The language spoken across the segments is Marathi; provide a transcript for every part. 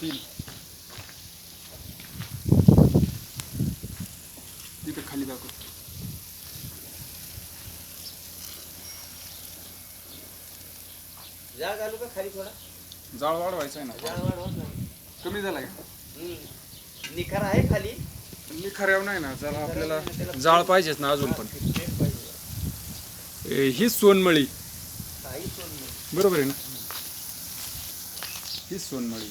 तीन तिथे खाली दाखव जाळ घालू का खाली थोडा. जाळ वाढवायचा आहे ना. जाळ वाढवत नाही. कमी झाला का? हम्म. निखार आहे खाली. मी खऱ्याव नाही ना जरा आपल्याला जाळ पाहिजेच ना अजून पण. पाहिजे. ए, हीच सोनमळी. काही नाही बरोबर आहे ना? हीच सोनमळी.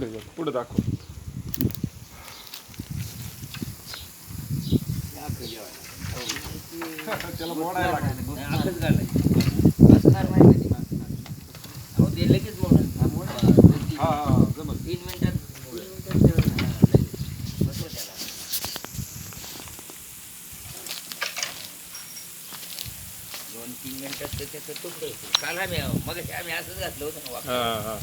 पुढे जा पुढे दाखव. त्याला मोडायला लगेच. हा. दोन तीन- जमल तीन मिनिटात मोडलं. हा, लगेच. बसव त्याला. दोन तीन मिनिटात त्याच्यात तुकडं. काल आम्ही मग आम्ही असंच घातलं होतं ना. हा हा